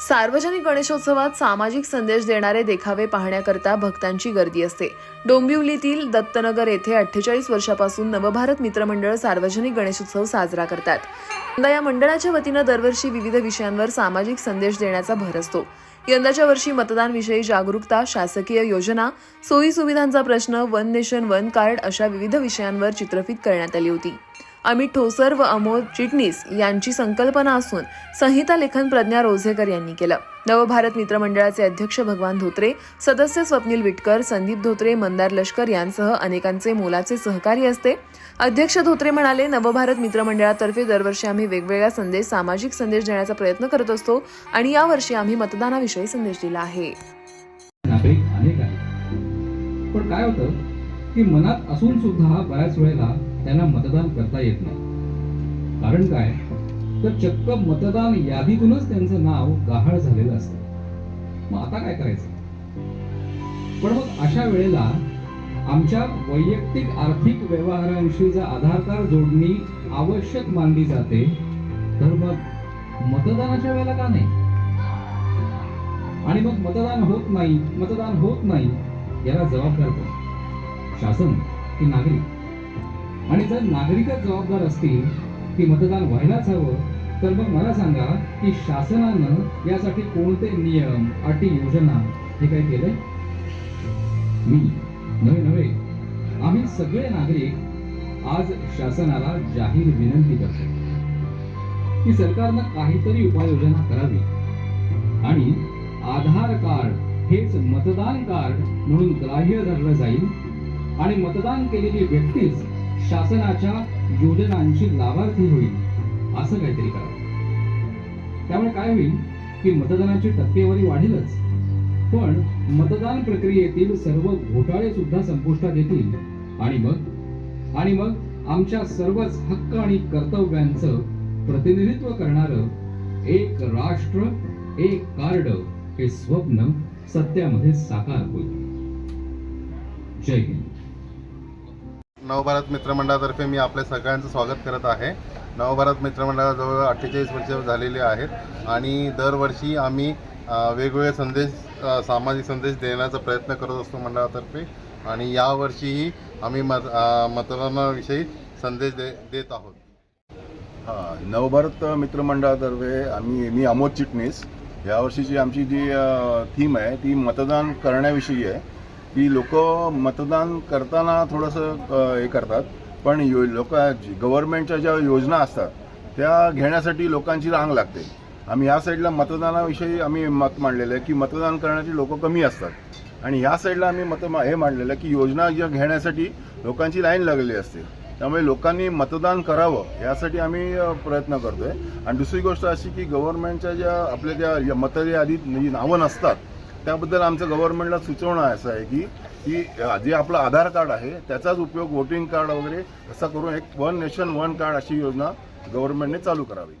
सार्वजनिक गणेशोत्सवात सामाजिक संदेश देणारे देखावे पाहण्याकरता भक्तांची गर्दी असते. डोंबिवलीतील दत्तनगर येथे अठ्ठेचाळीस वर्षापासून नवभारत मित्रमंडळ सार्वजनिक गणेशोत्सव साजरा करतात. यंदा या मंडळाच्या वतीनं दरवर्षी विविध विषयांवर सामाजिक संदेश देण्याचा भर असतो. यंदाच्या वर्षी मतदानविषयी जागरूकता शासकीय योजना सोयी सुविधांचा प्रश्न वन नेशन वन कार्ड अशा विविध विषयांवर चित्रफित करण्यात आली होती. अमित ठोसर व अमोल चिटणीस यांची संकल्पना असून संहिता लेखन प्रज्ञा रोझेकर यांनी केलं. नवभारत मित्रमंडळाचे अध्यक्ष भगवान धोत्रे सदस्य स्वप्नील विटकर संदीप धोत्रे मंदार लष्कर यांसह अनेकांचे मोलाचे सहकारी असते. अध्यक्ष धोत्रे म्हणाले नवभारत मित्रमंडळातर्फे दरवर्षी आम्ही वेगवेगळा संदेश सामाजिक संदेश देण्याचा प्रयत्न करत असतो आणि यावर्षी आम्ही मतदानाविषयी संदेश दिला आहे. पण काय होतं की मनात असून सुद्धा बऱ्याच वेळेला त्यांना मतदान करता येत नाही. कारण काय? तर चक्क मतदान यादीतूनच त्यांचं नाव गहाळ झालेलं असतं. मग आता काय करायचं? पण मग अशा वेळेला आमच्या वैयक्तिक आर्थिक व्यवहारांशी जर आधार कार्ड जोडणी आवश्यक मानली जाते तर मग मतदानाच्या वेळेला का नाही? आणि मग मतदान होत नाही मतदान होत नाही याला जबाबदार कोण? शासन की नागरिक? आणि जर नागरिकच जबाबदार असतील की मतदान व्हायलाच हवं तर मग मला सांगा की शासनानं यासाठी कोणते नियम अटी योजना हे काय केलंय? मी नव्हे नव्हे आम्ही सगळे नागरिक आज शासनाला जाहीर विनंती करतो की सरकारनं काहीतरी उपाययोजना करावी. आणि आधार कार्ड हेच मतदान कार्ड म्हणून ग्राह्य धरलं जाईल. आणि मतदान केलेली व्यक्तीच शासनाच्या योजनांची लाभार्थी होईल असं काहीतरी करावं त्यामुळे काय होईल की मतदानाची टक्केवारी वाढेलच पण मतदान प्रक्रियेतील सर्व घोटाळे सुद्धा संपुष्टात येतील. आणि मग? आणि मग आमच्या सर्वच हक्क आणि कर्तव्यांचं प्रतिनिधित्व करणारं एक राष्ट्र एक कार्ड हे स्वप्न सत्यामध्ये साकार होईल. जय हिंद. नवभारत मित्रमंडळातर्फे मी आपल्या सगळ्यांचं स्वागत करत आहे. नवभारत मित्रमंडळाजवळ अठ्ठेचाळीस वर्ष झालेले आहेत आणि दरवर्षी आम्ही वेगवेगळे संदेश सामाजिक संदेश देण्याचा प्रयत्न करत असतो मंडळातर्फे. आणि यावर्षीही आम्ही मत मतदानाविषयी संदेश दे देत आहोत. हां नवभारत मित्रमंडळातर्फे आम्ही मी अमोद चिटणीस. यावर्षीची आमची जी थीम आहे ती मतदान करण्याविषयी आहे. की लोक मतदान करताना थोडंसं हे करतात. पण यो लोक गव्हर्नमेंटच्या ज्या योजना असतात त्या घेण्यासाठी लोकांची रांग लागते. आम्ही ह्या साईडला मतदानाविषयी आम्ही मत मांडलेलं आहे की मतदान करण्याची लोक कमी असतात. आणि ह्या साईडला आम्ही मत हे मांडलेलं आहे की योजना ज्या घेण्यासाठी लोकांची लाईन लागलेली असते. त्यामुळे लोकांनी मतदान करावं यासाठी आम्ही प्रयत्न करतोय. आणि दुसरी गोष्ट अशी की गव्हर्नमेंटच्या ज्या आपल्या ज्या मतदार मत यादीत जी नावं नसतात त्याबद्दल आमचं गव्हर्नमेंटला सुचवणं असं आहे की की जे आपलं आधार कार्ड आहे त्याचाच उपयोग वोटिंग कार्ड वगैरे असा करून एक वन नेशन वन कार्ड अशी योजना गव्हर्नमेंटने चालू करावी.